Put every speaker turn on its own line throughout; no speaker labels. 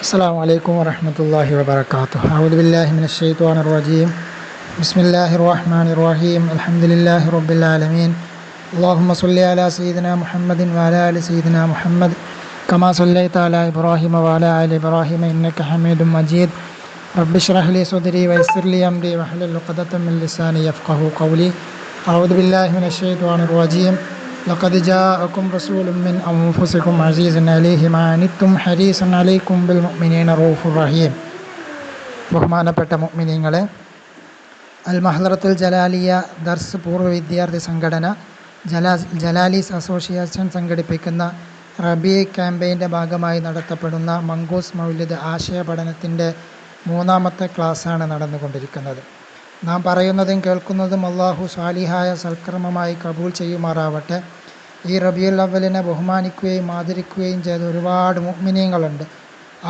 السلام عليكم ورحمة الله وبركاته. أعوذ بالله من الشيطان الرجيم. بسم الله الرحمن الرحيم. الحمد لله رب العالمين. اللهم صل على سيدنا محمد وعلى آل سيدنا محمد. كما صليت على إبراهيم وعلى آل إبراهيم إنك حميد مجيد. رب اشرح لي صدري ويسر لي أمري واحلل عقدة من لساني يفقه قولي. أعوذ بالله من الشيطان الرجيم. لقد جاءكم رسول من أنفسكم عزيز عليه ما عنتم حريص عليكم بالمؤمنين رؤوف رحيم ബഹുമാനപ്പെട്ട മുഅ്മിനീങ്ങളെ അൽ മഹ്ലറത്തുൽ ജലാലിയ ദർസ് പൂർവ്വ വിദ്യാർത്ഥി സംഘടന ജലാ ജലാലീസ് അസോസിയേഷൻ സംഘടിപ്പിക്കുന്ന റബി ക്യാമ്പയിൻ്റെ ഭാഗമായി നടത്തപ്പെടുന്ന മംഗൂസ് മൗലിദ് ആശയ പഠനത്തിൻ്റെ മൂന്നാമത്തെ ക്ലാസ്സാണ് നടന്നുകൊണ്ടിരിക്കുന്നത് നാം പറയുന്നതും കേൾക്കുന്നതും അള്ളാഹു സ്വാലിഹായ സൽക്കർമ്മമായി കബൂൽ ചെയ്യുമാറാവട്ടെ ഈ റബിയുൽ അവലിനെ ബഹുമാനിക്കുകയും ആദരിക്കുകയും ചെയ്ത ഒരുപാട് മുഅ്മിനീങ്ങളുണ്ട്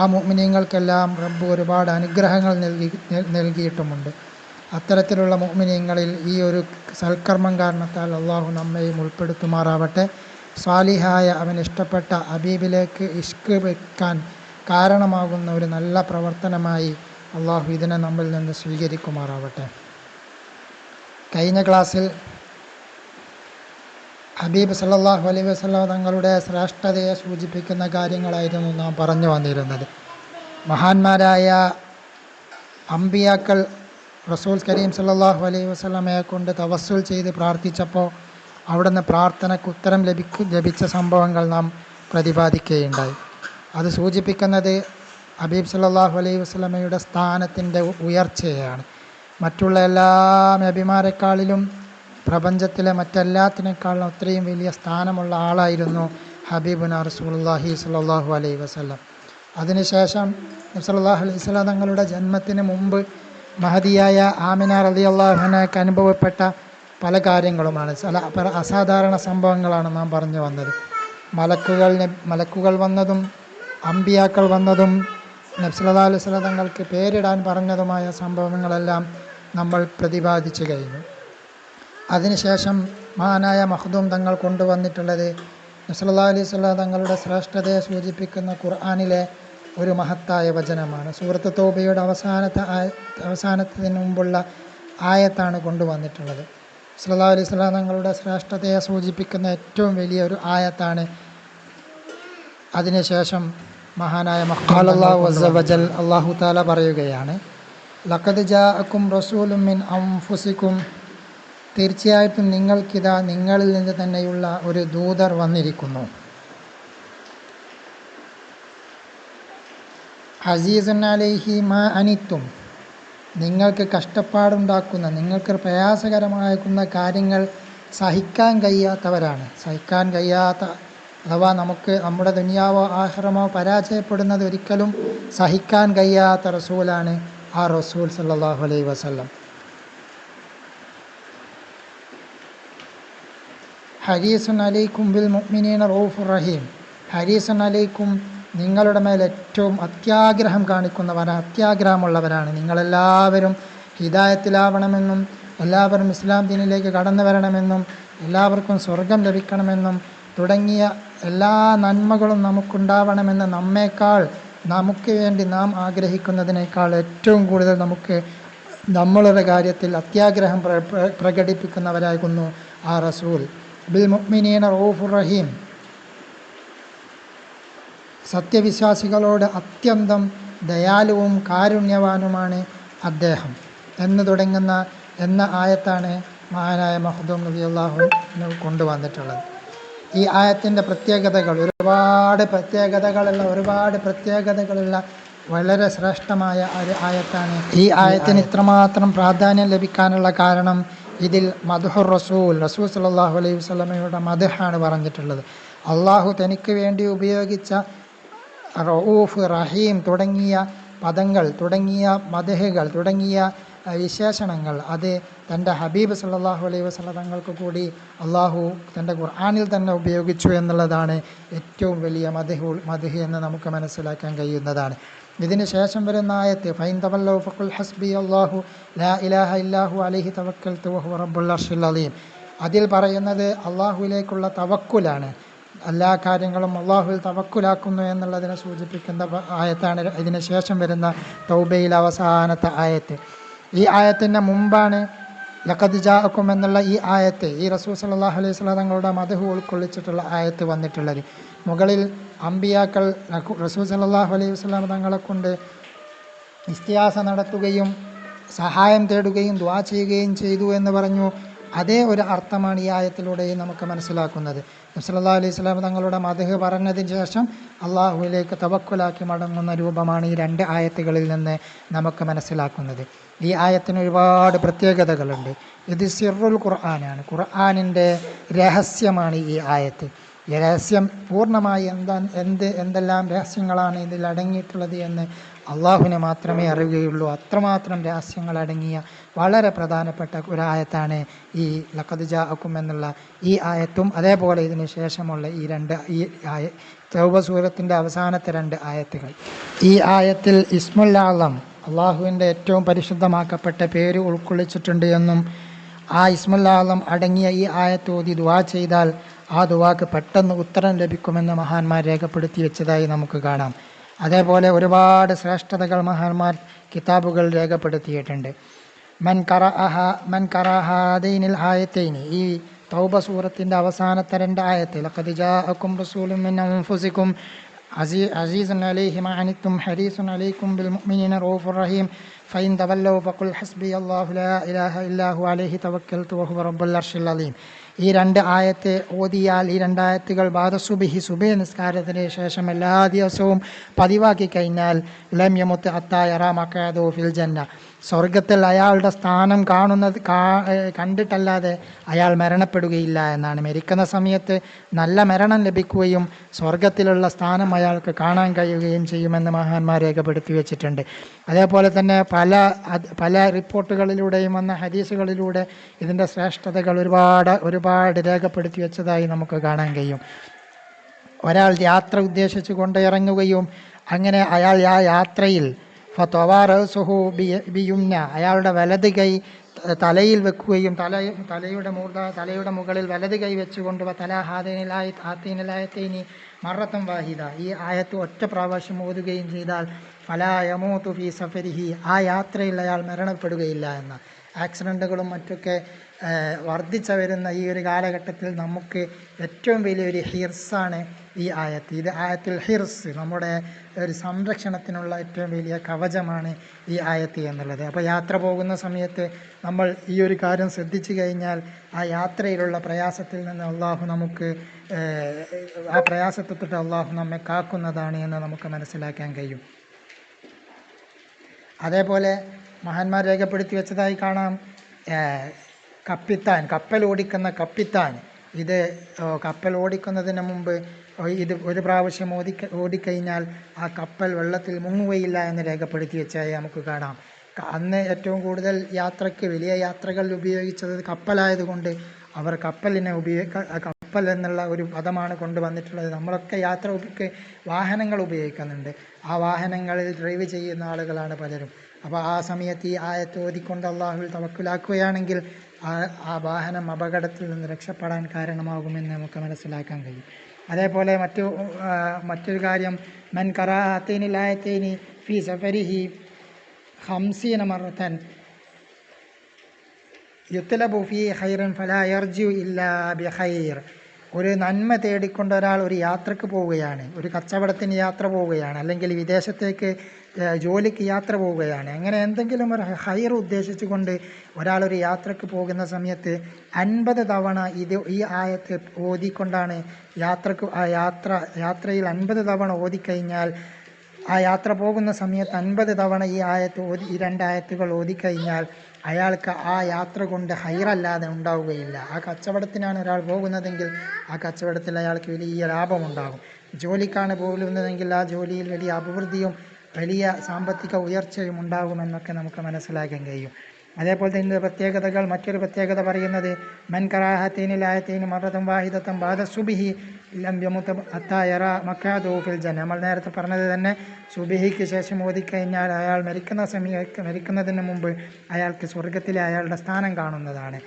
ആ മുഅ്മിനീങ്ങൾക്കെല്ലാം റബ്ബ് ഒരുപാട് അനുഗ്രഹങ്ങൾ നൽകി നൽകിയിട്ടുമുണ്ട്. അത്തരത്തിലുള്ള മുഅ്മിനീങ്ങളിൽ ഈ ഒരു സൽക്കർമ്മം കാരണത്താൽ അള്ളാഹു നമ്മയും ഉൾപ്പെടുത്തുമാറാവട്ടെ. സ്വാലിഹായ അവൻ ഇഷ്ടപ്പെട്ട അബീബിലേക്ക് ഇഷ്ക് വെക്കാൻ കാരണമാകുന്ന ഒരു നല്ല പ്രവർത്തനമായി അള്ളാഹു ഇതിനെ നമ്മിൽ നിന്ന് സ്വീകരിക്കുമാറാവട്ടെ. കഴിഞ്ഞ ക്ലാസ്സിൽ ഹബീബ് സല്ലാഹു അലൈഹി വസ്ലാം തങ്ങളുടെ ശ്രേഷ്ഠതയെ സൂചിപ്പിക്കുന്ന കാര്യങ്ങളായിരുന്നു നാം പറഞ്ഞു വന്നിരുന്നത്. മഹാന്മാരായ അമ്പിയാക്കൾ റസൂൽ കരീം സല്ലാഹു അലൈഹി വസ്ലമയെ കൊണ്ട് തവസ്സുൽ ചെയ്ത് പ്രാർത്ഥിച്ചപ്പോൾ അവിടുന്ന് പ്രാർത്ഥനയ്ക്ക് ഉത്തരം ലഭിക്കു ലഭിച്ച സംഭവങ്ങൾ നാം പ്രതിപാദിക്കുകയുണ്ടായി. അത് സൂചിപ്പിക്കുന്നത് ഹബീബ് സല്ലാഹു അലൈഹി വസ്ലമയുടെ സ്ഥാനത്തിന്റെ ഉയർച്ചയാണ്. മറ്റുള്ള എല്ലാ നബിമാരെക്കാളിലും പ്രപഞ്ചത്തിലെ മറ്റെല്ലാത്തിനേക്കാളും അത്രയും വലിയ സ്ഥാനമുള്ള ആളായിരുന്നു ഹബീബുന റസൂലുള്ളാഹി സാഹു അലൈ വസ്ലം അതിനുശേഷം നബി സല്ലല്ലാഹു അലൈഹി സ്വല തങ്ങളുടെ ജന്മത്തിന് മുമ്പ് മഹതിയായ ആമിന റളിയല്ലാഹുനക്ക് അനുഭവപ്പെട്ട പല കാര്യങ്ങളുമാണ്. ചില അസാധാരണ സംഭവങ്ങളാണ് നാം പറഞ്ഞു വന്നത്. മലക്കുകൾ മലക്കുകൾ വന്നതും അമ്പിയാക്കൾ വന്നതും നബ്സല്ലാ അലൈഹി സ്വല തങ്ങൾക്ക് പേരിടാൻ പറഞ്ഞതുമായ സംഭവങ്ങളെല്ലാം നമ്മൾ പ്രതിപാദിച്ചു കഴിഞ്ഞു. അതിനുശേഷം മഹാനായ മഹദൂം തങ്ങൾ കൊണ്ടുവന്നിട്ടുള്ളത് നസ്ലാ അലൈഹി സ്വലാം തങ്ങളുടെ ശ്രേഷ്ഠതയെ സൂചിപ്പിക്കുന്ന ഖുർആാനിലെ ഒരു മഹത്തായ വചനമാണ്. സൂറത്ത് തോബയുടെ അവസാനത്തെ ആയ അവസാനത്തിന് മുമ്പുള്ള ആയത്താണ് കൊണ്ടുവന്നിട്ടുള്ളത്. സല്ലാ അലൈഹി സ്വലാ തങ്ങളുടെ ശ്രേഷ്ഠതയെ സൂചിപ്പിക്കുന്ന ഏറ്റവും വലിയ ഒരു ആയത്താണ്. അതിനുശേഷം മഹാനായ വജൽ അള്ളാഹു താല പറയുകയാണ് ലഖദ് ജാഅക്കും റസൂലും മിൻ അംഫുസിക്കും തീർച്ചയായിട്ടും നിങ്ങൾക്കിതാ നിങ്ങളിൽ നിന്ന് തന്നെയുള്ള ഒരു ദൂതർ വന്നിരിക്കുന്നു. അസീസൻ അലൈഹി മാ അനിത്തും നിങ്ങൾക്ക് കഷ്ടപ്പാടുണ്ടാക്കുന്ന നിങ്ങൾക്ക് പ്രയാസകരമാക്കുന്ന കാര്യങ്ങൾ സഹിക്കാൻ കഴിയാത്തവരാണ്. സഹിക്കാൻ കഴിയാത്ത അഥവാ നമുക്ക് നമ്മുടെ ദുനിയാവോ ആഹ്റമോ പരാജയപ്പെടുന്നത് ഒരിക്കലും സഹിക്കാൻ കഴിയാത്ത റസൂലാണ് ആ റസൂൽ സല്ലാഹു അലൈഹി വസല്ലം. ഹരീസുൻ അലൈക്കും ബിൽ മുഅ്മിനീന റഊഫുർ റഹീം. ഹരീസൻ അലൈക്കും നിങ്ങളുടെ മേൽ ഏറ്റവും അത്യാഗ്രഹം കാണിക്കുന്നവരാണ് അത്യാഗ്രഹമുള്ളവരാണ്. നിങ്ങളെല്ലാവരും ഹിദായത്തിലാവണമെന്നും എല്ലാവരും ഇസ്ലാം ദീനിലേക്ക് കടന്നു വരണമെന്നും എല്ലാവർക്കും സ്വർഗം ലഭിക്കണമെന്നും തുടങ്ങിയ എല്ലാ നന്മകളും നമുക്കുണ്ടാവണമെന്ന് നമ്മേക്കാൾ നമുക്ക് വേണ്ടി നാം ആഗ്രഹിക്കുന്നതിനേക്കാൾ ഏറ്റവും കൂടുതൽ നമുക്ക് നമ്മളുടെ കാര്യത്തിൽ അത്യാഗ്രഹം പ്ര പ്ര- പ്രകടിപ്പിക്കുന്നവരാകുന്നു ആ റസൂൽ. ബിൽ മുഅ്മിനീന റഊഫുർ റഹീം. സത്യവിശ്വാസികളോട് അത്യന്തം ദയാലുവും കാരുണ്യവാനുമാണ് അദ്ദേഹം. എന്ന് തുടങ്ങുന്ന എന്ന ആയത്താണ് മഹാനായ മഹദൂം നബി അള്ളാഹു കൊണ്ടുവന്നിട്ടുള്ളത്. ഈ ആയത്തിന്റെ പ്രത്യേകതകൾ ഒരുപാട് പ്രത്യേകതകളുള്ള ഒരുപാട് പ്രത്യേകതകളുള്ള വളരെ ശ്രേഷ്ഠമായ ഒരു ആയത്താണ്. ഈ ആയത്തിന് ഇത്രമാത്രം പ്രാധാന്യം ലഭിക്കാനുള്ള കാരണം ഇതിൽ മധുഹുർ റസൂൽ റസൂൽ സലാഹു അലൈഹി വസ്ലമയുടെ മധുഹാണ് പറഞ്ഞിട്ടുള്ളത്. അള്ളാഹു തനിക്ക് വേണ്ടി ഉപയോഗിച്ച റഊഫ് റഹീം തുടങ്ങിയ പദങ്ങൾ തുടങ്ങിയ മദഹുകൾ തുടങ്ങിയ വിശേഷണങ്ങൾ അത് തന്റെ ഹബീബ് സല്ലല്ലാഹു അലൈഹി വസ്ല തങ്ങൾക്ക് കൂടി അള്ളാഹു തന്റെ ഖുർആാനിൽ തന്നെ ഉപയോഗിച്ചു എന്നുള്ളതാണ് ഏറ്റവും വലിയ മദഹു മദഹ് എന്ന് നമുക്ക് മനസ്സിലാക്കാൻ കഴിയുന്നതാണ്. ഇതിന് ശേഷം വരുന്ന ആയത്ത് ഫൈൻ തവല്ലോ ഫക്കുൽ ഹസ്ബി അള്ളാഹു ലാ ഇലാഹ ഇല്ലാഹു അലഹി തവക്കൽ തുഹു റബ്ബുൽ അർഷിൽ അലീം. അതിൽ പറയുന്നത് അള്ളാഹുവിലേക്കുള്ള തവക്കുലാണ്. എല്ലാ കാര്യങ്ങളും അള്ളാഹുവിൽ തവക്കുലാക്കുന്നു എന്നുള്ളതിനെ സൂചിപ്പിക്കുന്ന ആയത്താണ് ഇതിന് ശേഷം വരുന്ന തൗബയിൽ അവസാനത്തെ ആയത്ത്. ഈ ആയത്തിന്റെ മുമ്പാണ് ലഖദ് ജാഅക്കും എന്നുള്ള ഈ ആയത്ത് ഈ റസൂൽ സല്ലല്ലാഹു അലൈഹി സ്വലാ തങ്ങളുടെ മതഹു ഉൾക്കൊള്ളിച്ചിട്ടുള്ള ആയത്ത് വന്നിട്ടുള്ളത്. മുകളിൽ അമ്പിയാക്കൾ റസൂൽ സല്ലാഹു അലൈഹി വസ്ലാം തങ്ങളെ കൊണ്ട് ഇസ്തിയാസ നടത്തുകയും സഹായം തേടുകയും ദ്വാ ചെയ്യുകയും ചെയ്തു എന്ന് പറഞ്ഞു. അതേ ഒരു അർത്ഥമാണ് ഈ ആയത്തിലൂടെയും നമുക്ക് മനസ്സിലാക്കുന്നത്. നബ്സല്ലാ അലൈഹി സ്വലാം തങ്ങളുടെ മതഹ് പറഞ്ഞതിന് ശേഷം അള്ളാഹുവിലേക്ക് തവക്കുലാക്കി മടങ്ങുന്ന രൂപമാണ് ഈ രണ്ട് ആയത്തുകളിൽ നിന്ന് നമുക്ക് മനസ്സിലാക്കുന്നത്. ഈ ആയത്തിന് ഒരുപാട് പ്രത്യേകതകളുണ്ട്. ഇത് സിറുൽ ഖുർആനാണ്. ഖുർആാനിന്റെ രഹസ്യമാണ് ഈ ആയത്ത്. രഹസ്യം പൂർണമായി എന്താ എന്ത് എന്തെല്ലാം രഹസ്യങ്ങളാണ് ഇതിൽ അടങ്ങിയിട്ടുള്ളത് എന്ന് അള്ളാഹുവിനെ മാത്രമേ അറിയുകയുള്ളൂ. അത്രമാത്രം രഹസ്യങ്ങൾ അടങ്ങിയ വളരെ പ്രധാനപ്പെട്ട ഒരു ആയത്താണ് ഈ ലഖദ് ജാഅക്കും എന്നുള്ള ഈ ആയത്തും. അതേപോലെ ഇതിന് ശേഷമുള്ള ഈ രണ്ട് ഈ ആയ തൗബ സൂറത്തിന്റെ അവസാനത്തെ രണ്ട് ആയത്തുകൾ. ഈ ആയത്തിൽ ഇസ്മുല്ലാളം അള്ളാഹുവിന്റെ ഏറ്റവും പരിശുദ്ധമാക്കപ്പെട്ട പേര് ഉൾക്കൊള്ളിച്ചിട്ടുണ്ട് എന്നും ആ ഇസ്മുല്ലാളം അടങ്ങിയ ഈ ആയത്തോതി ദുവാ ചെയ്താൽ ആ ദുവാക്ക് പെട്ടെന്ന് ഉത്തരം ലഭിക്കുമെന്ന് മഹാന്മാർ രേഖപ്പെടുത്തി വെച്ചതായി നമുക്ക് കാണാം. അതേപോലെ ഒരുപാട് ശ്രേഷ്ഠതകൾ മഹാന്മാർ കിതാബുകൾ രേഖപ്പെടുത്തിയിട്ടുണ്ട്. മൻ കറ അഹ മൻ കറഹാദൈനിൽ ആയത്തൈനി ഈ തൗബ സൂറത്തിന്റെ അവസാനത്തെ രണ്ട് ആയത്ത് അക്കും ജാഅക്കും റസൂലും മിൻ അൻഫുസിക്കും അസീ عليه ما عنتم حريص عليكم അലൈക്കും ബിൽ മുഅ്മിനീന റഊഫുർ റഹീം ഫൈൻ حسبي الله لا إله ലാ ഇലാഹ عليه അലൈഹി തവക്കൽതു رب അർശിൽ അലീം ഈ രണ്ട് ആയത്ത് ഓതിയാൽ ഈ രണ്ടായത്തുകൾ ബാദസുബിഹി സുബേ നിസ്കാരത്തിന് ശേഷം എല്ലാ ദിവസവും പതിവാക്കി കഴിഞ്ഞാൽ ലം യമുത്ത് അത്തായറ മക്കാദോ ഫിൽ ജന്ന. സ്വർഗത്തിൽ അയാളുടെ സ്ഥാനം കാണുന്നത് കണ്ടിട്ടല്ലാതെ അയാൾ മരണപ്പെടുകയില്ല എന്നാണ്. മരിക്കുന്ന സമയത്ത് നല്ല മരണം ലഭിക്കുകയും സ്വർഗത്തിലുള്ള സ്ഥാനം അയാൾക്ക് കാണാൻ കഴിയുകയും ചെയ്യുമെന്ന് മഹാന്മാർ രേഖപ്പെടുത്തി വെച്ചിട്ടുണ്ട്. അതേപോലെ തന്നെ പല പല റിപ്പോർട്ടുകളിലൂടെയും വന്ന ഹദീസുകളിലൂടെ ഇതിന്റെ ശ്രേഷ്ഠതകൾ ഒരുപാട് ഒരുപാട് രേഖപ്പെടുത്തി വെച്ചതായി നമുക്ക് കാണാൻ കഴിയും. ഒരാൾ യാത്ര ഉദ്ദേശിച്ചു കൊണ്ടിറങ്ങുകയും അങ്ങനെ അയാൾ ആ യാത്രയിൽ ഫത്തോവാറസുഹു ബിയുംന. അയാളുടെ വലത് കൈ തലയിൽ വെക്കുകയും തല തലയുടെ മൂർധ തലയുടെ മുകളിൽ വലത് കൈ വെച്ചുകൊണ്ട് തല ഹാദീനിലായി ഹാത്തീനിലായത്തേനി മറത്തം വാഹിദ. ഈ ആയത്ത് ഒറ്റ പ്രാവശ്യം ഓതുകയും ചെയ്താൽ ഫലായമൂത്തു ഫി സഫരിഹി. ആ യാത്രയിൽ അയാൾ മരണപ്പെടുകയില്ല എന്ന്. ആക്സിഡന്റുകളും മറ്റൊക്കെ വർദ്ധിച്ചു വരുന്ന ഈ ഒരു കാലഘട്ടത്തിൽ നമുക്ക് ഏറ്റവും വലിയൊരു ഹിർസാണ് ഈ ആയത്ത്. ഇത് ആയത്തിൽ ഹിർസ്. നമ്മുടെ ഒരു സംരക്ഷണത്തിനുള്ള ഏറ്റവും വലിയ കവചമാണ് ഈ ആയത്ത് എന്നുള്ളത്. അപ്പോൾ യാത്ര പോകുന്ന സമയത്ത് നമ്മൾ ഈ ഒരു കാര്യം ശ്രദ്ധിച്ചു കഴിഞ്ഞാൽ ആ യാത്രയിലുള്ള പ്രയാസത്തിൽ നിന്ന് അള്ളാഹു നമുക്ക് ആ പ്രയാസത്തെ തൊട്ട് അള്ളാഹു നമ്മെ കാക്കുന്നതാണ് എന്ന് നമുക്ക് മനസ്സിലാക്കാൻ കഴിയും. അതേപോലെ മഹാന്മാർ രേഖപ്പെടുത്തി വെച്ചതായി കാണാം കപ്പിത്താൻ കപ്പൽ ഓടിക്കുന്ന കപ്പിത്താൻ. ഇത് കപ്പൽ ഓടിക്കുന്നതിന് മുമ്പ് ഇത് ഒരു പ്രാവശ്യം ഓടി ഓടിക്കഴിഞ്ഞാൽ ആ കപ്പൽ വെള്ളത്തിൽ മുങ്ങുകയില്ല എന്ന് രേഖപ്പെടുത്തി വെച്ചായി നമുക്ക് കാണാം. അന്ന് ഏറ്റവും കൂടുതൽ യാത്രയ്ക്ക് വലിയ യാത്രകൾ ഉപയോഗിച്ചത് കപ്പലായതുകൊണ്ട് അവർ കപ്പലിനെ ഉപയോഗ കപ്പൽ എന്നുള്ള ഒരു പദമാണ് കൊണ്ടുവന്നിട്ടുള്ളത്. നമ്മളൊക്കെ യാത്ര ഉപ- വാഹനങ്ങൾ ഉപയോഗിക്കുന്നുണ്ട്. ആ വാഹനങ്ങളിൽ ഡ്രൈവ് ചെയ്യുന്ന ആളുകളാണ് പലരും. അപ്പോൾ ആ സമയത്ത് ഈ ആയത്ത് ഓതിക്കൊണ്ട് അള്ളാഹുവിൽ തവക്കുലാക്കുകയാണെങ്കിൽ ആ വാഹനം അപകടത്തിൽ നിന്ന് രക്ഷപ്പെടാൻ കാരണമാകുമെന്ന് നമുക്ക് മനസ്സിലാക്കാൻ കഴിയും. അതേപോലെ മറ്റു മറ്റൊരു കാര്യം മൻ കറാത്തേനിലായത്തേനി ഫി സഫരിഹി ഹംസീന മറത്തൻ യുത്തലബു ഫി ഹൈറൻ ഫലാ യർജു ഇല്ലാ ബി ഖൈർ. ഒരു നന്മ തേടിക്കൊണ്ട് ഒരാൾ ഒരു യാത്രയ്ക്ക് പോവുകയാണ് ഒരു കച്ചവടത്തിന് യാത്ര പോവുകയാണ് അല്ലെങ്കിൽ വിദേശത്തേക്ക് ജോലിക്ക് യാത്ര പോവുകയാണ്. അങ്ങനെ എന്തെങ്കിലും ഒരു ഹൈർ ഉദ്ദേശിച്ചുകൊണ്ട് ഒരാൾ ഒരു യാത്രയ്ക്ക് പോകുന്ന സമയത്ത് അൻപത് തവണ ഇത് ഈ ആയത്ത് ഓതിക്കൊണ്ടാണ് യാത്രയ്ക്ക് ആ യാത്ര യാത്രയിൽ അൻപത് തവണ ഓതിക്കഴിഞ്ഞാൽ ആ യാത്ര പോകുന്ന സമയത്ത് അൻപത് തവണ ഈ ആയത്ത് ഓതി ഈ രണ്ടായത്തുകൾ ഓതിക്കഴിഞ്ഞാൽ അയാൾക്ക് ആ യാത്ര കൊണ്ട് ഹൈറല്ലാതെ ഉണ്ടാവുകയില്ല. ആ കച്ചവടത്തിനാണ് ഒരാൾ പോകുന്നതെങ്കിൽ ആ കച്ചവടത്തിൽ അയാൾക്ക് വലിയ ലാഭമുണ്ടാകും. ജോലിക്കാണ് പോകുന്നതെങ്കിൽ ആ ജോലിയിൽ വലിയ അഭിവൃദ്ധിയും വലിയ സാമ്പത്തിക ഉയർച്ചയും ഉണ്ടാകുമെന്നൊക്കെ നമുക്ക് മനസ്സിലാക്കാൻ കഴിയും. അതേപോലെ തന്നെ ഇതിന്റെ പ്രത്യേകതകൾ മറ്റൊരു പ്രത്യേകത പറയുന്നത് മൻ കറാഹത്തീനിലായത്തീന് മറതും വാഹിദത്തും വാദസുബിഹി സുബിഹി ലം യമുത്ത അത്തായറ മക്കാദൂഫിൽ ജന നമ്മൾ നേരത്തെ പറഞ്ഞത് തന്നെ സുബിഹിക്ക് ശേഷം ഓതിക്കഴിഞ്ഞാൽ അയാൾ മരിക്കുന്ന സമയത്ത് മരിക്കുന്നതിന് മുമ്പ് അയാൾക്ക് സ്വർഗത്തിലെ അയാളുടെ സ്ഥാനം കാണുന്നതാണ്.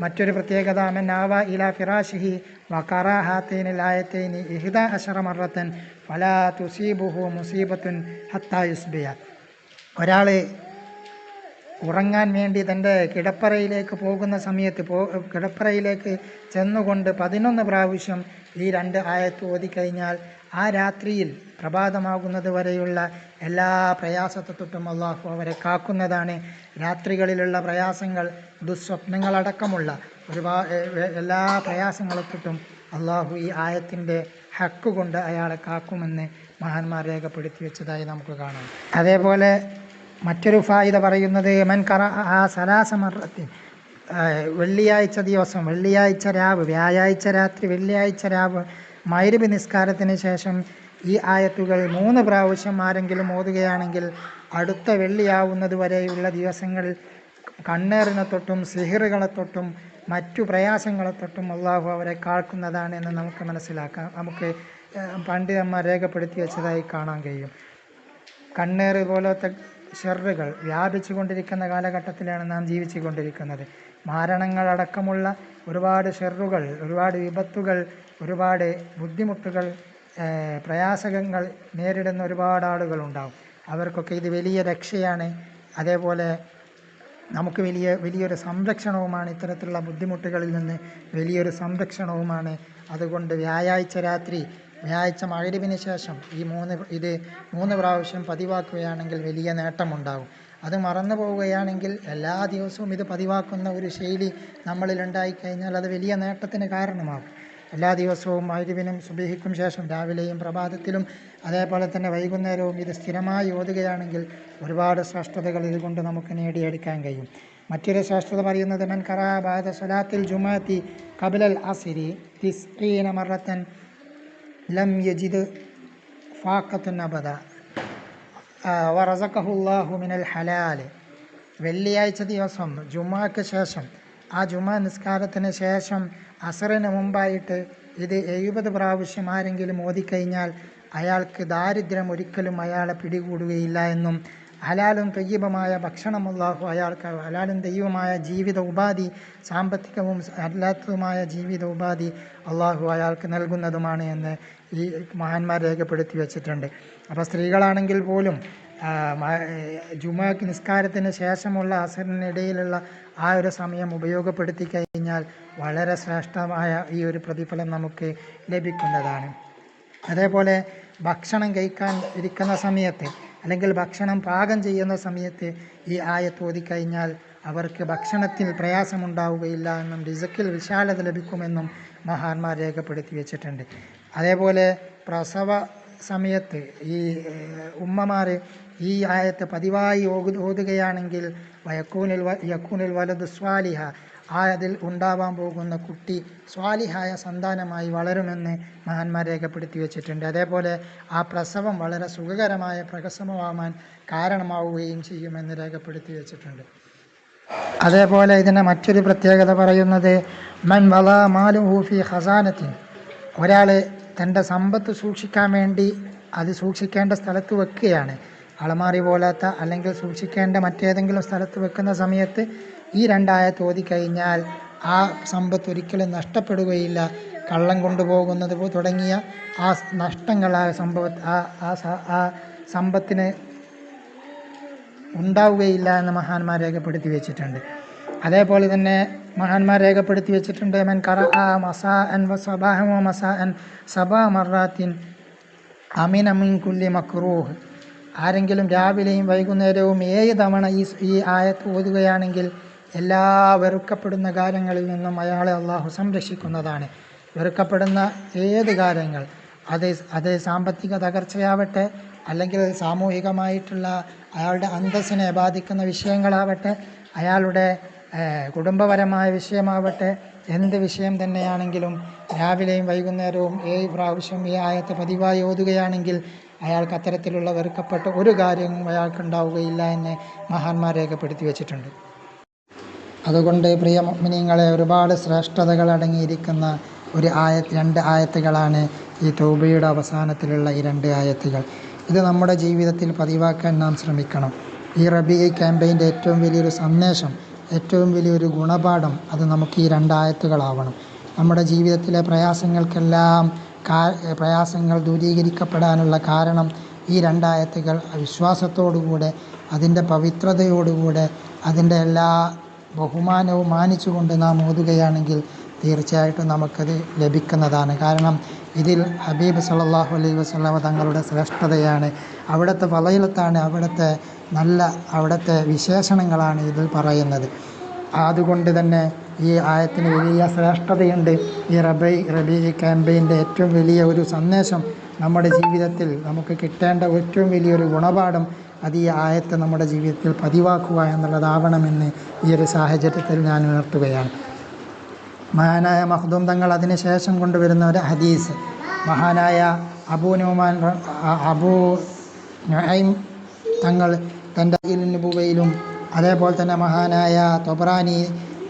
മറ്റൊരു പ്രത്യേകത ആവ ഇല ഫിറാഷിഹി വക്കറ ഹാത്തേനി ലായത്തേനി ഇഹിദ അഷറ മറത്തൻ ഫലാ തുസീബുഹു മുസീബത്തുൻ ഹത്താ യുസ്ബിയ. ഒരാൾ ഉറങ്ങാൻ വേണ്ടി തന്റെ കിടപ്പറയിലേക്ക് പോകുന്ന സമയത്ത് പോ കിടപ്പറയിലേക്ക് ചെന്നുകൊണ്ട് പതിനൊന്ന് പ്രാവശ്യം ഈ രണ്ട് ആയത്ത് ഓതിക്കഴിഞ്ഞാൽ ആ രാത്രിയിൽ പ്രഭാതമാകുന്നത് വരെയുള്ള എല്ലാ പ്രയാസത്തെ തൊട്ടും അള്ളാഹു അവരെ കാക്കുന്നതാണ്. രാത്രികളിലുള്ള പ്രയാസങ്ങൾ ദുസ്വപ്നങ്ങളടക്കമുള്ള ഒരുപാട് എല്ലാ പ്രയാസങ്ങളെ തൊട്ടും അള്ളാഹു ഈ ആയത്തിന്റെ ഹക്ക് കൊണ്ട് അയാളെ കാക്കുമെന്ന് മഹാന്മാർ രേഖപ്പെടുത്തി വെച്ചതായി നമുക്ക് കാണാം. അതേപോലെ മറ്റൊരു ഫായിദ പറയുന്നത് മൻ കറ ആ സലാസമർത്തി വെള്ളിയാഴ്ച ദിവസം വെള്ളിയാഴ്ച രാവ് വ്യാഴാഴ്ച രാത്രി വെള്ളിയാഴ്ച രാവ് മൈരബി നിസ്കാരത്തിന് ശേഷം ഈ ആയത്തുകൾ മൂന്ന് പ്രാവശ്യം ആരെങ്കിലും ഓതുകയാണെങ്കിൽ അടുത്ത വെള്ളിയാവുന്നത് വരെയുള്ള ദിവസങ്ങളിൽ കണ്ണേറിനെ തൊട്ടും സിഹിറുകളെ തൊട്ടും മറ്റു പ്രയാസങ്ങളെ തൊട്ടും അള്ളാഹു അവരെ കാൾക്കുന്നതാണ് എന്ന് നമുക്ക് മനസ്സിലാക്കാം. നമുക്ക് പണ്ഡിതന്മാർ രേഖപ്പെടുത്തി വെച്ചതായി കാണാൻ കഴിയും. കണ്ണേറ് പോലത്തെ ഷെറുകൾ വ്യാപിച്ചു കൊണ്ടിരിക്കുന്ന കാലഘട്ടത്തിലാണ് നാം ജീവിച്ചു കൊണ്ടിരിക്കുന്നത് മാരണങ്ങളടക്കമുള്ള ഒരുപാട് ഷെറുകൾ ഒരുപാട് വിപത്തുകൾ ഒരുപാട് ബുദ്ധിമുട്ടുകൾ പ്രയാസകങ്ങൾ നേരിടുന്ന ഒരുപാട് ആളുകൾ ഉണ്ടാവും. അവർക്കൊക്കെ ഇത് വലിയ രക്ഷയാണ്. അതേപോലെ നമുക്ക് വലിയ വലിയൊരു സംരക്ഷണവുമാണ് ഇത്തരത്തിലുള്ള ബുദ്ധിമുട്ടുകളിൽ നിന്ന് വലിയൊരു സംരക്ഷണവുമാണ്. അതുകൊണ്ട് വ്യാഴാഴ്ച രാത്രി വ്യാഴാഴ്ച മകരവിന് ശേഷം ഈ മൂന്ന് ഇത് മൂന്ന് പ്രാവശ്യം പതിവാക്കുകയാണെങ്കിൽ വലിയ നേട്ടമുണ്ടാകും. അത് മറന്നു പോവുകയാണെങ്കിൽ എല്ലാ ദിവസവും ഇത് പതിവാക്കുന്ന ഒരു ശൈലി നമ്മളിൽ ഉണ്ടായിക്കഴിഞ്ഞാൽ അത് വലിയ നേട്ടത്തിന് കാരണമാകും. എല്ലാ ദിവസവും മൈരുവിനും സുബീഹിക്കും ശേഷം രാവിലെയും പ്രഭാതത്തിലും അതേപോലെ തന്നെ വൈകുന്നേരവും ഇത് സ്ഥിരമായി ഓതുകയാണെങ്കിൽ ഒരുപാട് ശ്രേഷ്ഠതകൾ ഇതുകൊണ്ട് നമുക്ക് നേടിയെടുക്കാൻ കഴിയും. മറ്റൊരു ശ്രേഷ്ഠത പറയുന്നത് മൻ കറാബാദ സലാത്തിൽ ജുമാത്തി കബലൽ അസിരി തിസ്ത്രീന മറത്തൻ ലം യജിദ് ഫാക്കത്തുൻ അബദ വറസഖഹുല്ലാഹു മിനൽ ഹലാൽ വെള്ളിയാഴ്ച ദിവസം ജുമാക്ക് ശേഷം. ആ ജുമാ നിസ്കാരത്തിന് ശേഷം അസറിന് മുമ്പായിട്ട് ഇത് എഴുപത് പ്രാവശ്യം ആരെങ്കിലും ഓതിക്കഴിഞ്ഞാൽ അയാൾക്ക് ദാരിദ്ര്യം ഒരിക്കലും അയാളെ പിടികൂടുകയില്ല എന്നും ഹലാലും തയ്യബമായ ഭക്ഷണം അല്ലാഹു അയാൾക്ക് ഹലാലും ദൈവമായ ജീവിത ഉപാധി സാമ്പത്തികവും അല്ലാത്തതുമായ ജീവിത ഉപാധി അള്ളാഹു അയാൾക്ക് നൽകുന്നതുമാണ് എന്ന് ഈ മഹാന്മാർ രേഖപ്പെടുത്തി വെച്ചിട്ടുണ്ട്. അപ്പോൾ സ്ത്രീകളാണെങ്കിൽ പോലും ജുമാക്ക് നിസ്കാരത്തിന് ശേഷമുള്ള അസറിനിടയിലുള്ള ആ ഒരു സമയം ഉപയോഗപ്പെടുത്തി കഴിഞ്ഞാൽ വളരെ ശ്രേഷ്ഠമായ ഈ ഒരു പ്രതിഫലം നമുക്ക് ലഭിക്കുന്നതാണ്. അതേപോലെ ഭക്ഷണം കഴിക്കാൻ ഇരിക്കുന്ന സമയത്ത് അല്ലെങ്കിൽ ഭക്ഷണം പാകം ചെയ്യുന്ന സമയത്ത് ഈ ആയത്ത് ഓതിക്കഴിഞ്ഞാൽ അവർക്ക് ഭക്ഷണത്തിൽ പ്രയാസമുണ്ടാവുകയില്ല എന്നും റിസക്കിൽ വിശാലത ലഭിക്കുമെന്നും മഹാന്മാർ രേഖപ്പെടുത്തി വെച്ചിട്ടുണ്ട്. അതേപോലെ പ്രസവ സമയത്ത് ഈ ഉമ്മമാർ ഈ ആയത്ത് പതിവായി ഓതു ഓതുകയാണെങ്കിൽ യക്കൂനിൽ യക്കൂനിൽ വലത് സ്വാലിഹ അതിൽ ഉണ്ടാവാൻ പോകുന്ന കുട്ടി സ്വാലിഹായ സന്താനമായി വളരുമെന്ന് മഹാന്മാർ രേഖപ്പെടുത്തി വെച്ചിട്ടുണ്ട്. അതേപോലെ ആ പ്രസവം വളരെ സുഖകരമായ പ്രസവമാവാൻ കാരണമാവുകയും ചെയ്യുമെന്ന് രേഖപ്പെടുത്തി വെച്ചിട്ടുണ്ട്. അതേപോലെ ഇതിന്റെ മറ്റൊരു പ്രത്യേകത പറയുന്നത് മൻ വല മാലു ഹൂഫി ഖസാനത്തിൻ. ഒരാൾ തന്റെ സമ്പത്ത് സൂക്ഷിക്കാൻ വേണ്ടി അത് സൂക്ഷിക്കേണ്ട സ്ഥലത്ത് വെക്കുകയാണ്. അളമാറി പോലാത്ത അല്ലെങ്കിൽ സൂക്ഷിക്കേണ്ട മറ്റേതെങ്കിലും സ്ഥലത്ത് വെക്കുന്ന സമയത്ത് ഈ രണ്ടായത്ത് ഓതിക്കഴിഞ്ഞാൽ ആ സമ്പത്ത് ഒരിക്കലും നഷ്ടപ്പെടുകയില്ല. കള്ളം കൊണ്ടുപോകുന്നത് തുടങ്ങിയ ആ നഷ്ടങ്ങൾ ആ സംഭവ ആ ആ സമ്പത്തിന് ഉണ്ടാവുകയില്ല എന്ന് മഹാന്മാർ രേഖപ്പെടുത്തി വെച്ചിട്ടുണ്ട്. അതേപോലെ തന്നെ മഹാന്മാർ രേഖപ്പെടുത്തി വെച്ചിട്ടുണ്ട് മൻ കറ ആ മസാ അൻ സബാഹമോ സബാഹം മസാ അൻ സബാ മറാത്തിൻ അമിൻ അമിൻ കുല്ലി മക്രൂഹ്. ആരെങ്കിലും രാവിലെയും വൈകുന്നേരവും ഏഴ് തവണ ഈ ഈ ആയത്ത് ഓതുകയാണെങ്കിൽ എല്ലാ വെറുക്കപ്പെടുന്ന കാര്യങ്ങളിൽ നിന്നും അയാളെ അള്ളാഹു സംരക്ഷിക്കുന്നതാണ്. വെറുക്കപ്പെടുന്ന ഏത് കാര്യങ്ങൾ? അത് അത് സാമ്പത്തിക തകർച്ചയാവട്ടെ അല്ലെങ്കിൽ സാമൂഹികമായിട്ടുള്ള അയാളുടെ അന്തസ്സിനെ ബാധിക്കുന്ന വിഷയങ്ങളാവട്ടെ അയാളുടെ കുടുംബപരമായ വിഷയമാവട്ടെ എന്ത് വിഷയം തന്നെയാണെങ്കിലും രാവിലെയും വൈകുന്നേരവും ഏ പ്രാവശ്യം ഈ ആയത്ത് പതിവായി ഓതുകയാണെങ്കിൽ അയാൾക്ക് അത്തരത്തിലുള്ള വെറുക്കപ്പെട്ട ഒരു കാര്യവും അയാൾക്കുണ്ടാവുകയില്ല എന്ന് മഹാന്മാർ രേഖപ്പെടുത്തി വെച്ചിട്ടുണ്ട്. അതുകൊണ്ട് പ്രിയ മുഅ്മിനീങ്ങളെ ഒരുപാട് ശ്രേഷ്ഠതകൾ അടങ്ങിയിരിക്കുന്ന ഒരു ആയ രണ്ട് ആയത്തുകളാണ് ഈ തൗബയുടെ അവസാനത്തിലുള്ള ഈ രണ്ട് ആയത്തുകൾ. ഇത് നമ്മുടെ ജീവിതത്തിൽ പതിവാക്കാൻ നാം ശ്രമിക്കണം. ഈ റബി ക്യാമ്പയിന്റെ ഏറ്റവും വലിയൊരു സന്ദേശം ഏറ്റവും വലിയൊരു ഗുണപാഠം അത് നമുക്ക് ഈ രണ്ടായത്തുകളാവണം നമ്മുടെ ജീവിതത്തിലെ പ്രയാസങ്ങൾക്കെല്ലാം പ്രയാസങ്ങൾ ദൂരീകരിക്കപ്പെടാനുള്ള കാരണം ഈ രണ്ടായത്തുകൾ വിശ്വാസത്തോടുകൂടെ അതിന്റെ പവിത്രതയോടുകൂടെ അതിന്റെ എല്ലാ ബഹുമാനവും മാനിച്ചുകൊണ്ട് നാം ഓതുകയാണെങ്കിൽ തീർച്ചയായിട്ടും നമുക്കത് ലഭിക്കുന്നതാണ്. കാരണം ഇതിൽ ഹബീബ് സല്ലല്ലാഹു അലൈഹി വസല്ലമ തങ്ങളുടെ ശ്രേഷ്ഠതയാണ്. അവിടുത്തെ വളയിലത്താണ് അവിടുത്തെ നല്ല അവിടുത്തെ വിശേഷണങ്ങളാണ് ഇതിൽ പറയുന്നത്. അതുകൊണ്ട് തന്നെ ഈ ആയത്തിന് വലിയ ശ്രേഷ്ഠതയുണ്ട്. ഈ റബൈ റബി ക്യാമ്പയിന്റെ ഏറ്റവും വലിയ ഒരു സന്ദേശം നമ്മുടെ ജീവിതത്തിൽ നമുക്ക് കിട്ടേണ്ട ഏറ്റവും വലിയൊരു ഗുണപാഠം അത് ഈ ആയത്തെ നമ്മുടെ ജീവിതത്തിൽ പതിവാക്കുക എന്നുള്ളതാവണമെന്ന് ഈ ഒരു സാഹചര്യത്തിൽ ഞാൻ ഉണർത്തുകയാണ്. മഹാനായ മഹ്ദൂം തങ്ങൾ അതിന് ശേഷം കൊണ്ടുവരുന്ന ഒരു ഹദീസ് മഹാനായ അബൂ നുമാൻ അബു നൈം തങ്ങൾ തന്റെ നുബുവയിലും അതേപോലെ തന്നെ മഹാനായ തൊബ്രാനി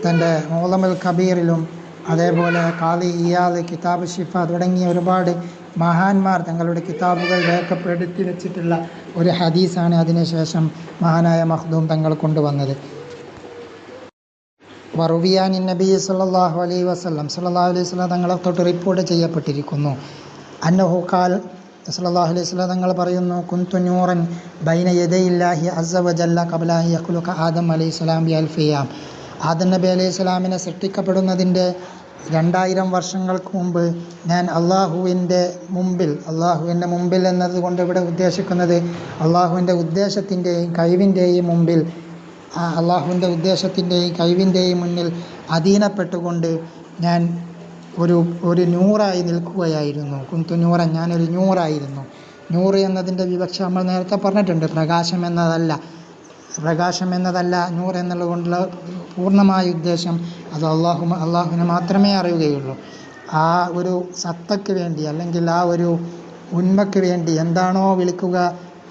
തന്റെ മോളമൽ കബീറിലും അതേപോലെ കാളി ഇയാൽ കിതാബ് ഷിഫ തുടങ്ങിയ ഒരുപാട് മഹാന്മാർ തങ്ങളുടെ കിതാബുകൾ രേഖപ്പെടുത്തി വെച്ചിട്ടുള്ള ഒരു ഹദീസാണ് അതിനുശേഷം മഹാനായ മഹ്ദൂം തങ്ങൾ കൊണ്ടുവന്നത്. വറുവിയാൻ നബി സല്ലല്ലാഹു അലൈ വസ്ലം സല്ലല്ലാഹു അലൈഹി വസല്ലം തങ്ങളെ തൊട്ട് റിപ്പോർട്ട് ചെയ്യപ്പെട്ടിരിക്കുന്നു. അന്നഹു കാൽ സല്ലല്ലാഹു അലൈഹി വസല്ലം തങ്ങൾ പറയുന്നു കുന്തു നൂറൻ ബൈന യദയില്ലാഹി അസവജല്ല കബലാഹി അഖുലുഖ ആദം അലൈഹി സ്വലാം ബി അൽഫിയാം ആദം നബി അലൈഹി സ്വലാമിനെ സൃഷ്ടിക്കപ്പെടുന്നതിന്റെ രണ്ടായിരം വർഷങ്ങൾക്ക് മുമ്പ് ഞാൻ അള്ളാഹുവിന്റെ മുമ്പിൽ അള്ളാഹുവിന്റെ മുമ്പിൽ എന്നതുകൊണ്ട് ഇവിടെ ഉദ്ദേശിക്കുന്നത് അള്ളാഹുവിന്റെ ഉദ്ദേശത്തിന്റെയും കഴിവിന്റെയും മുമ്പിൽ അള്ളാഹുവിന്റെ ഉദ്ദേശത്തിന്റെയും കഴിവിന്റെയും മുന്നിൽ അധീനപ്പെട്ടുകൊണ്ട് ഞാൻ ഒരു ഒരു നൂറായി നിൽക്കുകയായിരുന്നു. കുന്തു നൂറ ഞാനൊരു നൂറായിരുന്നു. നൂറ് എന്നതിന്റെ വിവക്ഷ നമ്മൾ നേരത്തെ പറഞ്ഞിട്ടുണ്ട് പ്രകാശം എന്നതല്ല. പ്രകാശം എന്നതല്ല നൂർ എന്നുള്ളത് കൊണ്ടുള്ള പൂർണമായ ഉദ്ദേശം അത് അള്ളാഹു അള്ളാഹുവിനെ മാത്രമേ അറിയുകയുള്ളൂ. ആ ഒരു സത്തയ്ക്ക് വേണ്ടി അല്ലെങ്കിൽ ആ ഒരു ഉന്മയ്ക്ക് വേണ്ടി എന്താണോ വിളിക്കുക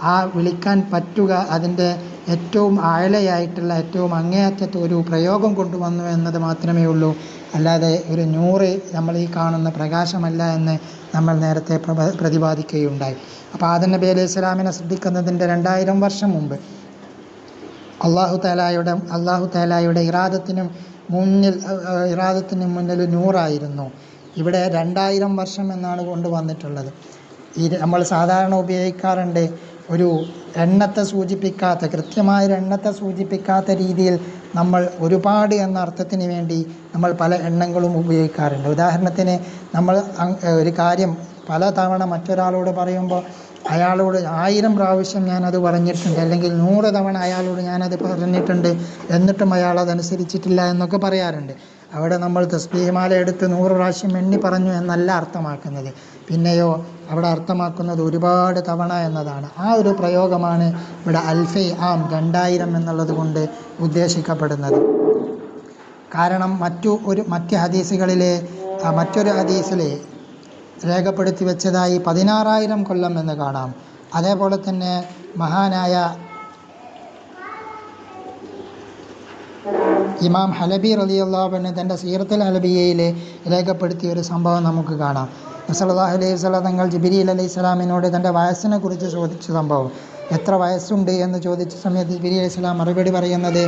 ആ വിളിക്കാൻ പറ്റുക അതിന്റെ ഏറ്റവും ആഴലയായിട്ടുള്ള ഏറ്റവും അങ്ങേയറ്റത്തെ ഒരു പ്രയോഗം കൊണ്ടുവന്നു എന്നത് മാത്രമേ ഉള്ളൂ. അല്ലാതെ ഒരു നൂറ് നമ്മൾ ഈ കാണുന്ന പ്രകാശമല്ല എന്ന് നമ്മൾ നേരത്തെ പ്രതിപാദിക്കുകയുണ്ടായി. അപ്പോൾ ആദം നബി അലൈഹി സ്വലാമിനെ ശ്രദ്ധിക്കുന്നതിന്റെ രണ്ടായിരം വർഷം മുമ്പ് അള്ളാഹു താലായുടെ അള്ളാഹു താലായുടെ ഇറാദത്തിനും മുന്നിൽ ഇറാദത്തിന് മുന്നിൽ നൂറായിരുന്നു. ഇവിടെ രണ്ടായിരം വർഷം എന്നാണ് കൊണ്ടുവന്നിട്ടുള്ളത് ഈ നമ്മൾ സാധാരണ ഉപയോഗിക്കാറുണ്ട് ഒരു എണ്ണത്തെ സൂചിപ്പിക്കാത്ത കൃത്യമായ എണ്ണത്തെ സൂചിപ്പിക്കാത്ത രീതിയിൽ നമ്മൾ ഒരുപാട് എന്ന അർത്ഥത്തിന് വേണ്ടി നമ്മൾ പല എണ്ണങ്ങളും ഉപയോഗിക്കാറുണ്ട്. ഉദാഹരണത്തിന് നമ്മൾ ഒരു കാര്യം പല തവണ മറ്റൊരാളോട് പറയുമ്പോൾ അയാളോട് ആയിരം പ്രാവശ്യം ഞാനത് പറഞ്ഞിട്ടുണ്ട്. അല്ലെങ്കിൽ നൂറ് തവണ അയാളോട് ഞാനത് പറഞ്ഞിട്ടുണ്ട്. എന്നിട്ടും അയാൾ അതനുസരിച്ചിട്ടില്ല എന്നൊക്കെ പറയാറുണ്ട്. അവിടെ നമ്മൾ തസ്ബീഹിമാല എടുത്ത് നൂറ് പ്രാവശ്യം എണ്ണി പറഞ്ഞു എന്നല്ല അർത്ഥമാക്കുന്നത്. പിന്നെയോ അവിടെ അർത്ഥമാക്കുന്നത് ഒരുപാട് തവണ എന്നതാണ്. ആ ഒരു പ്രയോഗമാണ് ഇവിടെ അൽഫൈ ആം രണ്ടായിരം എന്നുള്ളത് കൊണ്ട് ഉദ്ദേശിക്കപ്പെടുന്നത്. കാരണം മറ്റു ഒരു മറ്റ് ഹദീസുകളിലെ മറ്റൊരു ഹദീസിൽ രേഖപ്പെടുത്തി വെച്ചതായി പതിനാറായിരം കൊല്ലം എന്ന് കാണാം. അതേപോലെ തന്നെ മഹാനായ ഇമാം ഹലബി റലി അള്ളാഹുബിന് തന്റെ സീറത്തുൽ ഹലബിയയിൽ രേഖപ്പെടുത്തിയ ഒരു സംഭവം നമുക്ക് കാണാം. നസലാഹു അലൈഹി സ്വല തങ്ങൾ ജിബിരിൽ അലൈഹി സ്വലാമിനോട് തന്റെ വയസ്സിനെ കുറിച്ച് ചോദിച്ച സംഭവം. എത്ര വയസ്സുണ്ട് എന്ന് ചോദിച്ച സമയത്ത് ജിബിരി അലൈഹി സ്വലാം മറുപടി പറയുന്നത്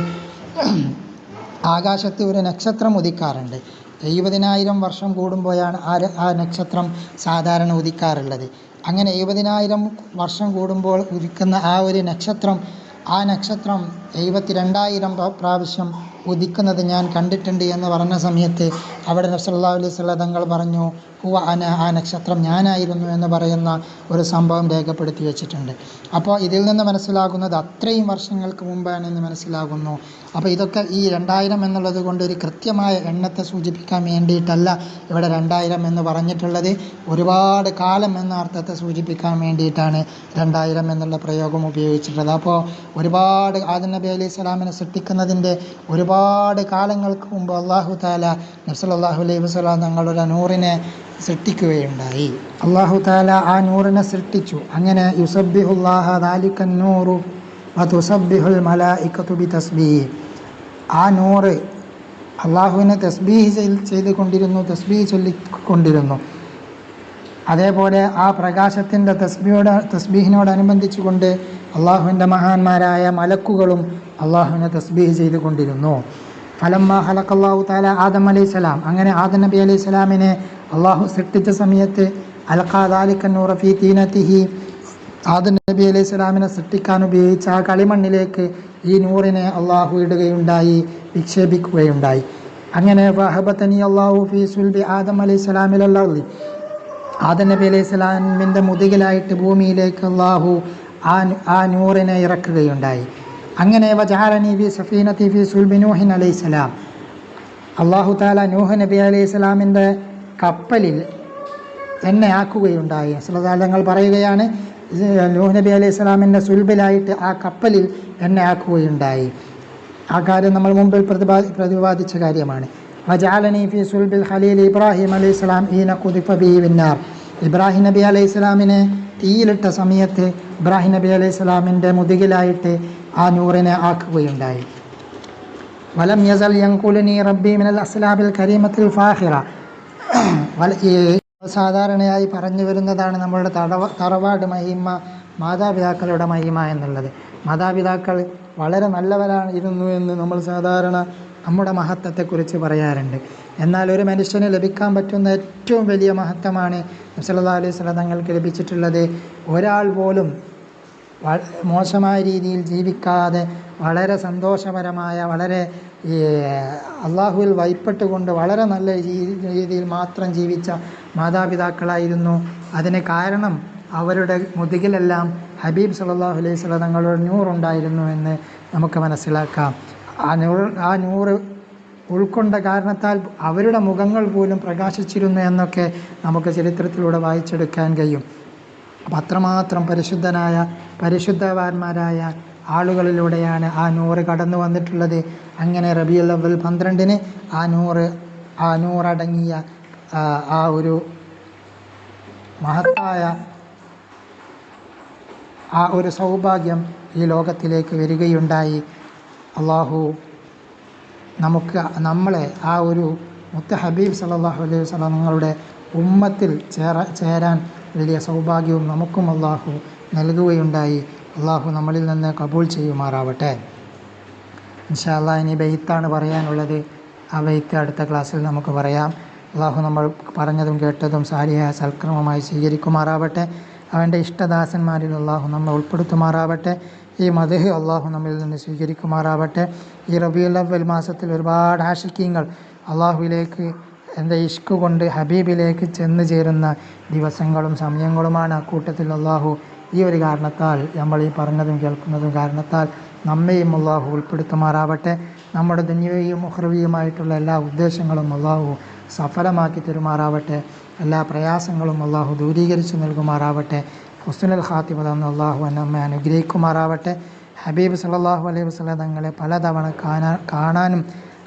ആകാശത്ത് ഒരു നക്ഷത്രം ഉദിക്കാറുണ്ട്. എഴുപതിനായിരം വർഷം കൂടുമ്പോഴാണ് ആ ആ നക്ഷത്രം സാധാരണ ഉദിക്കാറുള്ളത്. അങ്ങനെ എഴുപതിനായിരം വർഷം കൂടുമ്പോൾ ഉദിക്കുന്ന ആ ഒരു നക്ഷത്രം ആ നക്ഷത്രം എഴുപത്തി രണ്ടായിരം പ്രാവശ്യം ഉദിക്കുന്നത് ഞാൻ കണ്ടിട്ടുണ്ട് എന്ന് പറഞ്ഞ സമയത്ത് അവിടെ നബ്സല്ലാ അലൈഹി സ്വല്ല തങ്ങൾ പറഞ്ഞു ഹുവ അന ആ നക്ഷത്രം ഞാനായിരുന്നു എന്ന് പറയുന്ന ഒരു സംഭവം രേഖപ്പെടുത്തി വെച്ചിട്ടുണ്ട്. അപ്പോൾ ഇതിൽ നിന്ന് മനസ്സിലാകുന്നത് അത്രയും വർഷങ്ങൾക്ക് മുമ്പാണെന്ന് മനസ്സിലാകുന്നു. അപ്പോൾ ഇതൊക്കെ ഈ രണ്ടായിരം എന്നുള്ളത് കൊണ്ട് ഒരു കൃത്യമായ എണ്ണത്തെ സൂചിപ്പിക്കാൻ വേണ്ടിയിട്ടല്ല ഇവിടെ രണ്ടായിരം എന്ന് പറഞ്ഞിട്ടുള്ളത്. ഒരുപാട് കാലം എന്ന അർത്ഥത്തെ സൂചിപ്പിക്കാൻ വേണ്ടിയിട്ടാണ് രണ്ടായിരം എന്നുള്ള പ്രയോഗം ഉപയോഗിച്ചിട്ടുള്ളത്. അപ്പോൾ ഒരുപാട് ആദം നബി അലൈഹി സ്വലാമിനെ സൃഷ്ടിക്കുന്നതിന്റെ ഒരുപാട് കാലങ്ങൾക്ക് മുമ്പ് അള്ളാഹു താല നബ്സല്ലാഹു അലൈഹി വസ്ലാം തങ്ങളുടെ നൂറിനെ സൃഷ്ടിക്കുകയുണ്ടായി. അള്ളാഹു താല ആ നൂറിനെ സൃഷ്ടിച്ചു. അങ്ങനെ യുസബിഹുല്ലാഹ ദാലിക്കൻ നൂറു ആ നൂറ് അള്ളാഹുവിനെ തസ്ബീഹ് ചെയ്ത് ചെയ്തുകൊണ്ടിരുന്നു തസ്ബീഹ് ചൊല്ലിക്കൊണ്ടിരുന്നു. അതേപോലെ ആ പ്രകാശത്തിന്റെ തസ്ബിയോട് തസ്ബീഹിനോടനുബന്ധിച്ചുകൊണ്ട് അള്ളാഹുവിന്റെ മഹാന്മാരായ മലക്കുകളും അള്ളാഹുവിനെ തസ്ബീഹ് ചെയ്തുകൊണ്ടിരുന്നു. ഫലമ്മ ഹലക്കല്ലാഹു താല ആദം അലൈഹി സ്വലാം. അങ്ങനെ ആദം നബി അലൈഹി സ്വലാമിനെ അള്ളാഹു സൃഷ്ടിച്ച സമയത്ത് അൽഖാദാലിക്കന്നൂറ ഫി തീനത്തിഹി ആദം നബി അലൈഹി സ്വലാമിനെ സൃഷ്ടിക്കാൻ ഉപയോഗിച്ച ആ കളിമണ്ണിലേക്ക് ഈ നൂറിനെ അള്ളാഹു ഇടുകയുണ്ടായി വിക്ഷേപിക്കുകയുണ്ടായി. അങ്ങനെ വഹബത്തനി അള്ളാഹു ഫി സുൽബി ആദം അലൈഹി സ്വലാമിലല്ലാഹി ആദം നബി അലൈഹി സ്വലാമിന്റെ മുതുകിലായിട്ട് ഭൂമിയിലേക്ക് അള്ളാഹു ആ ആ നൂറിനെ ഇറക്കുകയുണ്ടായി. അങ്ങനെ ബി അലൈഹി സ്വലാം. അള്ളാഹു താല നൂഹ് നബി അലൈഹി സ്വലാമിന്റെ കപ്പലിൽ എന്നെ ആക്കുകയുണ്ടായി. തങ്ങൾ പറയുകയാണ് നൂഹ് നബി അലൈഹി സ്വലാമിന്റെ സുൽബിലായിട്ട് ആ കപ്പലിൽ എന്നെ ആക്കുകയുണ്ടായി. ആ കാര്യം നമ്മൾ മുമ്പിൽ പ്രതിപാ പ്രതിപാദിച്ച കാര്യമാണ്. വജാലനി ഫി സുൽബിൽ ഖലീൽ ഇബ്രാഹിം അലൈഹി സ്വലാം ഈന കുതിഫ ബി വിന്നാർ ഇബ്രാഹിം നബി അലൈഹി സ്വലാമിനെ തീയിലിട്ട സമയത്ത് ഇബ്രാഹിം നബി അലൈഹി സ്വലാമിന്റെ മുതുകിലായിട്ട് ആ നൂറിനെ ആക്കുകയുണ്ടായി. വലം യസൽ യങ്കുലിനി റബ്ബി മിനൽ അസ്ലാബിൽ കരീമത്തിൽ ഫാഹിറ. സാധാരണയായി പറഞ്ഞു വരുന്നതാണ് നമ്മളുടെ തടവ തറവാട് മഹിമ മാതാപിതാക്കളുടെ മഹിമ എന്നുള്ളത്. മാതാപിതാക്കൾ വളരെ നല്ലവരാണ് ഇരുന്നു എന്ന് നമ്മൾ സാധാരണ നമ്മുടെ മഹത്വത്തെക്കുറിച്ച് പറയാറുണ്ട്. എന്നാൽ ഒരു മനുഷ്യന് ലഭിക്കാൻ പറ്റുന്ന ഏറ്റവും വലിയ മഹത്വമാണ് നസലാ അലൈഹി സ്വല തങ്ങൾക്ക് ലഭിച്ചിട്ടുള്ളത് ഒരാൾ പോലും മോശമായ രീതിയിൽ ജീവിക്കാതെ വളരെ സന്തോഷപരമായ വളരെ അള്ളാഹുവിൽ വൈപ്പെട്ടുകൊണ്ട് വളരെ നല്ല രീതിയിൽ മാത്രം ജീവിച്ച മാതാപിതാക്കളായിരുന്നു. അതിന് കാരണം അവരുടെ മുതുകിലെല്ലാം ഹബീബ് സല്ലല്ലാഹു അലൈഹി വസല്ലം തങ്ങളുടെ നൂറുണ്ടായിരുന്നു എന്ന് നമുക്ക് മനസ്സിലാക്കാം. ആ നൂറ് ആ നൂറ് ഉൾക്കൊണ്ട കാരണത്താൽ അവരുടെ മുഖങ്ങൾ പോലും പ്രകാശിച്ചിരുന്നു എന്നൊക്കെ നമുക്ക് ചരിത്രത്തിലൂടെ വായിച്ചെടുക്കാൻ കഴിയും. അപ്പം അത്രമാത്രം പരിശുദ്ധനായ പരിശുദ്ധവാന്മാരായ ആളുകളിലൂടെയാണ് ആ നൂറ് കടന്നു വന്നിട്ടുള്ളത്. അങ്ങനെ റബിയുൽ അവൽ പന്ത്രണ്ടിന് ആ നൂറ് ആ നൂറടങ്ങിയ ആ, ആ ഒരു മഹത്തായ ആ ഒരു സൗഭാഗ്യം ഈ ലോകത്തിലേക്ക് വരികയുണ്ടായി. അള്ളാഹു നമുക്ക് നമ്മളെ ആ ഒരു മുത്ത ഹബീബ് സല്ലല്ലാഹു അലൈഹി വസല്ലം നിങ്ങളുടെ ഉമ്മത്തിൽ ചേര ചേരാൻ വലിയ സൗഭാഗ്യവും നമുക്കും അള്ളാഹു നൽകുകയുണ്ടായി. അള്ളാഹു നമ്മളിൽ നിന്ന് കബൂൾ ചെയ്യുമാറാവട്ടെ. ഇൻഷാല്ലാ ഇനി ബെയ്ത്താണ് പറയാനുള്ളത്. ആ ബെയ്ത്ത് അടുത്ത ക്ലാസ്സിൽ നമുക്ക് പറയാം. അള്ളാഹു നമ്മൾ പറഞ്ഞതും കേട്ടതും സാരിയായ സൽക്രമമായി സ്വീകരിക്കുമാറാവട്ടെ. അവന്റെ ഇഷ്ടദാസന്മാരിൽ അള്ളാഹു നമ്മെ ഉൾപ്പെടുത്തുമാറാവട്ടെ. ഈ മധുഹ് അള്ളാഹു നമ്മിൽ നിന്ന് സ്വീകരിക്കുമാറാവട്ടെ. ഈ റബിയുൽ അവൽ മാസത്തിൽ ഒരുപാട് ആഷിക്കീങ്ങൾ അള്ളാഹുവിലേക്ക് എന്റെ ഇഷ്ക് കൊണ്ട് ഹബീബിലേക്ക് ചെന്ന് ചേരുന്ന ദിവസങ്ങളും സമയങ്ങളുമാണ് അക്കൂട്ടത്തിൽ അള്ളാഹു ഈ ഒരു കാരണത്താൽ നമ്മൾ ഈ പറഞ്ഞതും കേൾക്കുന്നതും കാരണത്താൽ നമ്മയും അള്ളാഹു ഉൾപ്പെടുത്തുമാറാവട്ടെ. നമ്മുടെ ദുന്യവയും മുഹ്റവിയുമായിട്ടുള്ള എല്ലാ ഉദ്ദേശങ്ങളും അള്ളാഹു സഫലമാക്കി തരുമാറാവട്ടെ. എല്ലാ പ്രയാസങ്ങളും അള്ളാഹു ദൂരീകരിച്ചു നൽകുമാറാവട്ടെ. ഹുസ്നുൽ ഖാത്തിമ തന്ന് അള്ളാഹു നമ്മെ അനുഗ്രഹിക്കുമാറാവട്ടെ. ഹബീബ് സല്ലല്ലാഹു അലൈഹി വസല്ലം തങ്ങളെ പലതവണ കാണാൻ കാണാനും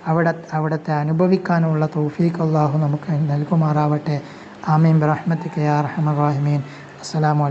അവിടെ അവിടുത്തെ അനുഭവിക്കാനുമുള്ള തൗഫീഖ് അള്ളാഹു നമുക്ക് നൽകുമാറാവട്ടെ. ആമീൻ. റഹ്മത്ത് യാ ആർ റഹീമീൻ. അസ്സലാമു അലൈക്കും